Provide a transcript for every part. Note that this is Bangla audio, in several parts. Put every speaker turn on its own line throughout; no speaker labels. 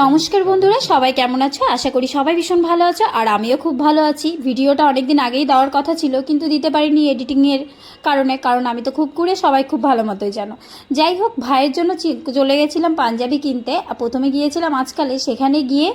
নমস্কার বন্ধুরা, সবাই কেমন আছো? আশা করি সবাই ভীষণ ভালো আছো, আর আমিও খুব ভালো আছি। ভিডিওটা অনেকদিন আগেই দেওয়ার কথা ছিল, কিন্তু দিতে পারিনি এডিটিংয়ের কারণে, কারণ আমি তো খুব করে সবাই খুব ভালো মতোই জানো। যাই হোক, ভাইয়ের জন্য চলে গেছিলাম পাঞ্জাবি কিনতে প্রথমে গিয়েছিলাম আজকালে, সেখানে গিয়ে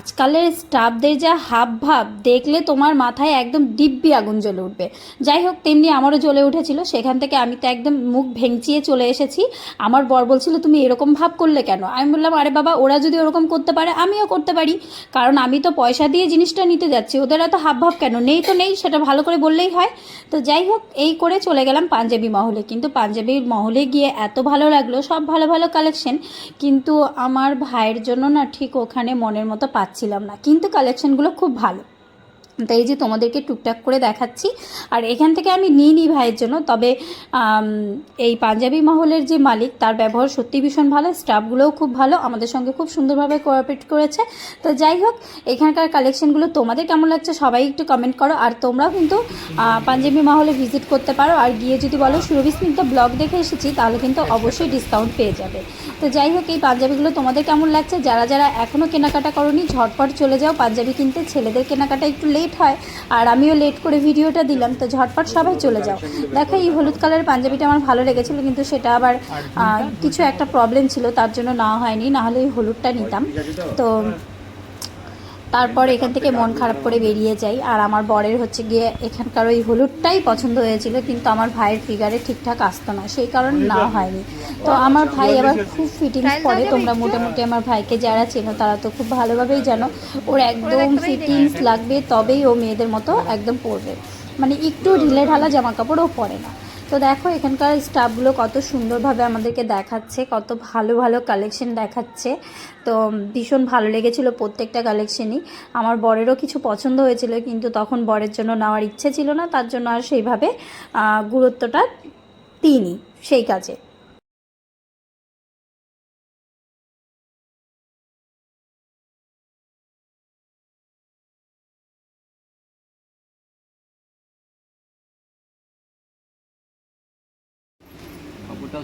আজকালের স্টাফদের যা হাব ভাব দেখলে তোমার মাথায় একদম দিব্যি আগুন জ্বলে উঠবে। যাই হোক, তেমনি আমারও জ্বলে উঠেছিল, সেখান থেকে আমি তো একদম মুখ ভেঙচিয়ে চলে এসেছি। আমার বর বলছিল, তুমি এরকম ভাব করলে কেন? আমি বললাম, আরে বাবা, ওরা যদি ওরকম করতে পারে, আমিও করতে পারি। কারণ আমি তো পয়সা দিয়ে জিনিসটা নিতে যাচ্ছি, ওদের এত হাব ভাব কেন? নেই তো নেই, সেটা ভালো করে বললেই হয়। তো যাই হোক, এই করে চলে গেলাম পাঞ্জাবি মহলে। কিন্তু পাঞ্জাবি মহলে গিয়ে এত ভালো লাগল, সব ভালো ভালো কালেকশন কিন্তু আমার ভাইয়ের জন্য না ঠিক ওখানে মনের মতো পাচ্ছিলাম না। কিন্তু কালেকশনগুলো খুব ভালো। তাই এই যে তোমাদেরকে টুকটাক করে দেখাচ্ছি। আর এখান থেকে আমি নিই নি ভাইয়ের জন্য, তবে এই পাঞ্জাবি মহলের যে মালিক, তার ব্যবহার সত্যি ভীষণ ভালো, স্টাফগুলোও খুব ভালো, আমাদের সঙ্গে খুব সুন্দরভাবে কোঅপারেট করেছে। তো যাই হোক, এখানকার কালেকশনগুলো তোমাদের কেমন লাগছে সবাই একটু কমেন্ট করো, আর তোমরাও কিন্তু পাঞ্জাবি মহলে ভিজিট করতে পারো, আর গিয়ে যদি বলো সুরভি স্মিতা ব্লগ দেখে এসেছি, তাহলে কিন্তু অবশ্যই ডিসকাউন্ট পেয়ে যাবে। তো যাই হোক, এই পাঞ্জাবিগুলো তোমাদের কেমন লাগছে? যারা যারা এখনও কেনাকাটা করনি, ঝটপট চলে যাও, পাঞ্জাবি কিনতে, ছেলেদের কেনাকাটা একটু লেট হয় আর আমিও লেট করে ভিডিওটা দিলাম তো ঝটপট সবাই চলে যাও। দেখো এই হলুদ কালারের পাঞ্জাবিটা আমার ভালো লেগেছিলো কিন্তু সেটা আবার কিছু একটা প্রবলেম ছিল তার জন্য না হয়নি না হলে ওই হলুদটা নিতাম। তো তারপর এখান থেকে মন খারাপ করে বেরিয়ে যাই আর আমার বরের হচ্ছে গিয়ে এখানকার ওই হলুদটাই পছন্দ হয়েছিল কিন্তু আমার ভাইয়ের ফিগারে ঠিকঠাক আসতো না সেই কারণে না হয়নি। তো আমার ভাই আবার খুব ফিটিংস করে তোমরা মোটামুটি আমার ভাইকে যারা চেনো তারা তো খুব ভালোভাবেই জানো। ওর একদম ফিটিংস লাগবে তবেই ও মেয়েদের মতো একদম পরবে। মানে একটু ঢিলে ঢালা জামা কাপড়ও পরে না। তো দেখো এখানকার স্টাফগুলো কত সুন্দরভাবে আমাদেরকে দেখাচ্ছে কত ভালো ভালো কালেকশন দেখাচ্ছে। তো ভীষণ ভালো লেগেছিল প্রত্যেকটা কালেকশনই আমার বরেরও কিছু পছন্দ হয়েছিল কিন্তু তখন বরের জন্য নেওয়ার ইচ্ছে ছিল না তার জন্য আর সেইভাবে গুরুত্বটা দিইনি সেই কাজে।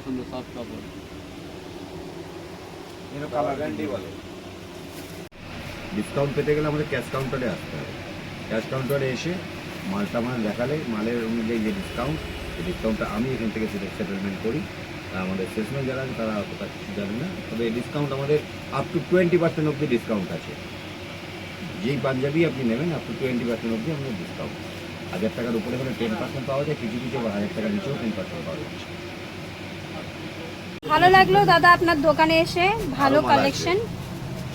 সুন্দর সফট কাপড়
ডিসকাউন্ট পেতে গেলে আমাদের ক্যাশ কাউন্টারে আসতে হবে। ক্যাশ কাউন্টারে এসে মালটা মানে দেখালে মালের অনুযায়ী যে ডিসকাউন্ট সেই ডিসকাউন্টটা আমি এখান থেকে সেটা সেটেলমেন্ট করি। আর আমাদের সেলসম্যান যারা আছে তারা অতটা জানে না। তবে ডিসকাউন্ট আমাদের আপ টু টোয়েন্টি পার্সেন্ট অবধি ডিসকাউন্ট আছে। যেই পাঞ্জাবি আপনি নেবেন আপ টু টোয়েন্টি পার্সেন্ট অবধি আমাদের ডিসকাউন্ট হাজার টাকার উপরে হলে টেন পার্সেন্ট পাওয়া যায় কিছু কিছু আবার হাজার টাকার নিচেও টেন পার্সেন্ট পাওয়া যাচ্ছে
ভালো লাগল দাদা আপনার দোকানে এসে ভালো। কালেকশন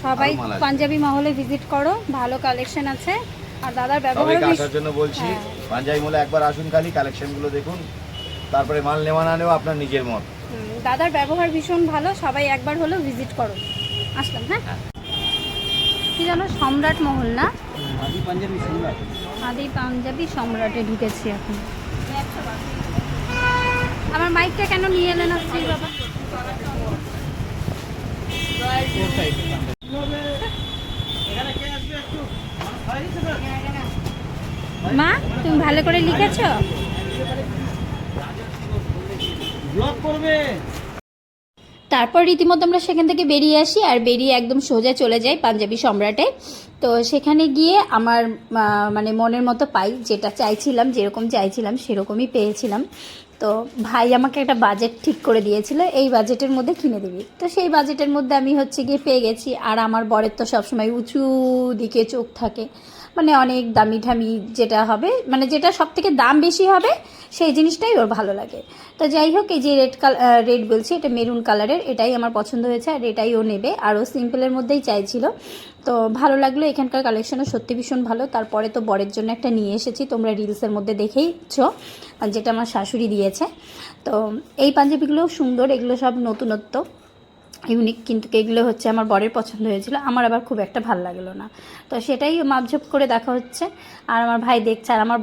সবাই। পাঞ্জাবি মহলে ভিজিট করো ভালো কালেকশন আছে। আর দাদার ব্যবহার
আসার জন্য বলছি
হ্যাঁ।
পাঞ্জাবি মলে একবার আসুন খালি কালেকশনগুলো দেখুন। তারপরে মাল নেওয়া না নেওয়া আপনার নিজের মত।
দাদার ব্যবহার ভীষণ ভালো সবাই একবার হলেও ভিজিট করো। আসলাম হ্যাঁ? কি জানো সম্রাট মহল না?
আদি পাঞ্জাবি সুন্দর
আদি পাঞ্জাবি সম্রাটে ঢুকেছি এখন। আমার মাইকটা কেন নিয়ে এলেন আজকে বাবা? মা তুমি ভালো করে লিখেছো?
ব্লক করবে।
তারপর রীতিমতো আমরা সেখান থেকে বেরিয়ে আসি আর বেরিয়ে একদম সোজা চলে যাই পাঞ্জাবি সম্রাটে। তো সেখানে গিয়ে আমার মানে মনের মতো পাই যেটা চাইছিলাম যেরকম চাইছিলাম সেরকমই পেয়েছিলাম। তো ভাই আমাকে একটা বাজেট ঠিক করে দিয়েছিল, এই বাজেটের মধ্যে কিনে দিবি। তো সেই বাজেটের মধ্যে আমি হচ্ছে গিয়ে পেয়ে গেছি, আর আমার বরের তো সবসময় উঁচু দিকে চোখ থাকে। মানে অনেক দামি ঠামি যেটা হবে মানে যেটা সব থেকে দাম বেশি হবে, সেই জিনিসটাই ওর ভালো লাগে। তো যাই হোক, এই যে রেড কালার রেড বলছি, এটা মেরুন কালারের, এটাই আমার পছন্দ হয়েছে, আর এটাই ও নেবে। আরও সিম্পলের মধ্যেই চাইছিল। তো ভালো লাগল, এখানকার কালেকশনও সত্যি ভীষণ ভালো। তারপরে তো বরের জন্য একটা নিয়ে এসেছি, তোমরা রিলসের মধ্যে দেখেইছো যেটা আমার শাশুড়ি দিয়েছে। তো এই পাঞ্জাবিগুলোও সুন্দর, এগুলো সব নতুনত্ব। ইউনিক কিন্তু এগুলো হচ্ছে আমার বরের পছন্দ হয়েছিল। আমার আবার খুব একটা ভালো লাগল না। তো সেটাই মাপঝোপ করে দেখা হচ্ছে। আর আমার ভাই দেখছে, আর আমার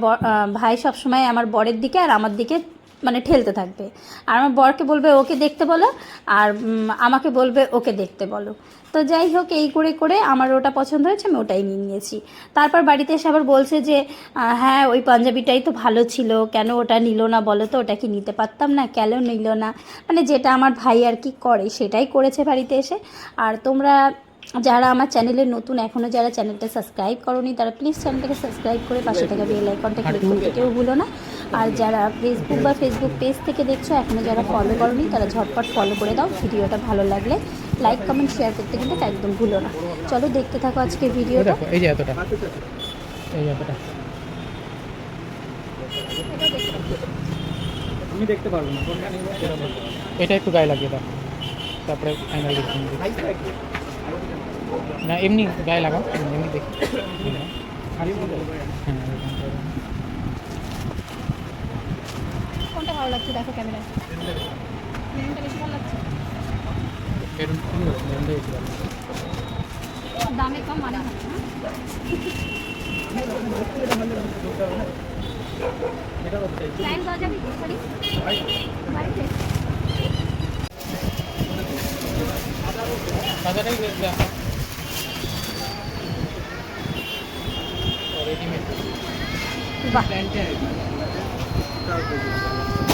ভাই সবসময় আমার বরের দিকে আর আমার দিকে মানে ঠেলতে থাকবে। আর আমার বরকে বলবে ওকে দেখতে বলো। আর আমাকে বলবে ওকে দেখতে বলো। তো যাই হোক এই করে করে আমার ওটা পছন্দ হয়েছে আমি ওটাই নিয়ে নিয়েছি। তারপর বাড়িতে এসে আবার বলছে যে হ্যাঁ ওই পাঞ্জাবিটাই তো ভালো ছিল কেন ওটা নিল না বলো তো? ওটা কি নিতে পারতাম না? কেন নিল না? মানে যেটা আমার ভাই আর কি করে সেটাই করেছে বাড়িতে এসে। আর তোমরা যারা আমার চ্যানেলে নতুন এখনও যারা চ্যানেলটা সাবস্ক্রাইব করনি তারা প্লিজ চ্যানেলটাকে সাবস্ক্রাইব করে পাশে থাকা বেল আইকনটা ক্লিক করতে কেউ ভুলো না। আর যারা ফেসবুক বা ফেসবুক পেজ থেকে দেখছ এখনও যারা ফলো করনি তারা ঝটপট ফলো করে দাও। ভিডিওটা ভালো লাগলে লাইক কমেন্ট শেয়ার করতে কিন্তু একদম ভুলো না। চলো দেখতে থাকো আজকে ভিডিওটা।
দেখো এই যে এতটা। এই যে এতটা।
আমি দেখতে পারব না
এটা একটু গায়ে লাগিয়ে দাও। তারপরে ফাইনাল দেখি না এমনি গায়ে লাগাও। এমনি দেখি। হ্যাঁ
ভালো লাগছে, দেখো ক্যামেরায়। মেরুনটা বেশি ভালো লাগছে
এরকম সুন্দর এমনি বেশি ভালো।
দামে কম মানে ভালো না। প্রাইস দেওয়া যাবে সরি বাড়িতে?
সাদাটাই বেশ দেখো রেডিমেড
বাহ।
কিন্তু আমার মানে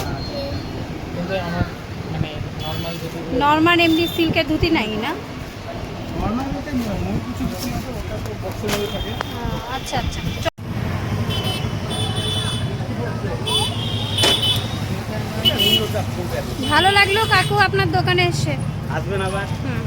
নর্মাল
এমনি সিল্কের ধুতি নাই না?
মনে
আচ্ছা আচ্ছা। ভালো লাগল কাকু আপনার দোকানে এসে।
আসবেন আবার?
হুম।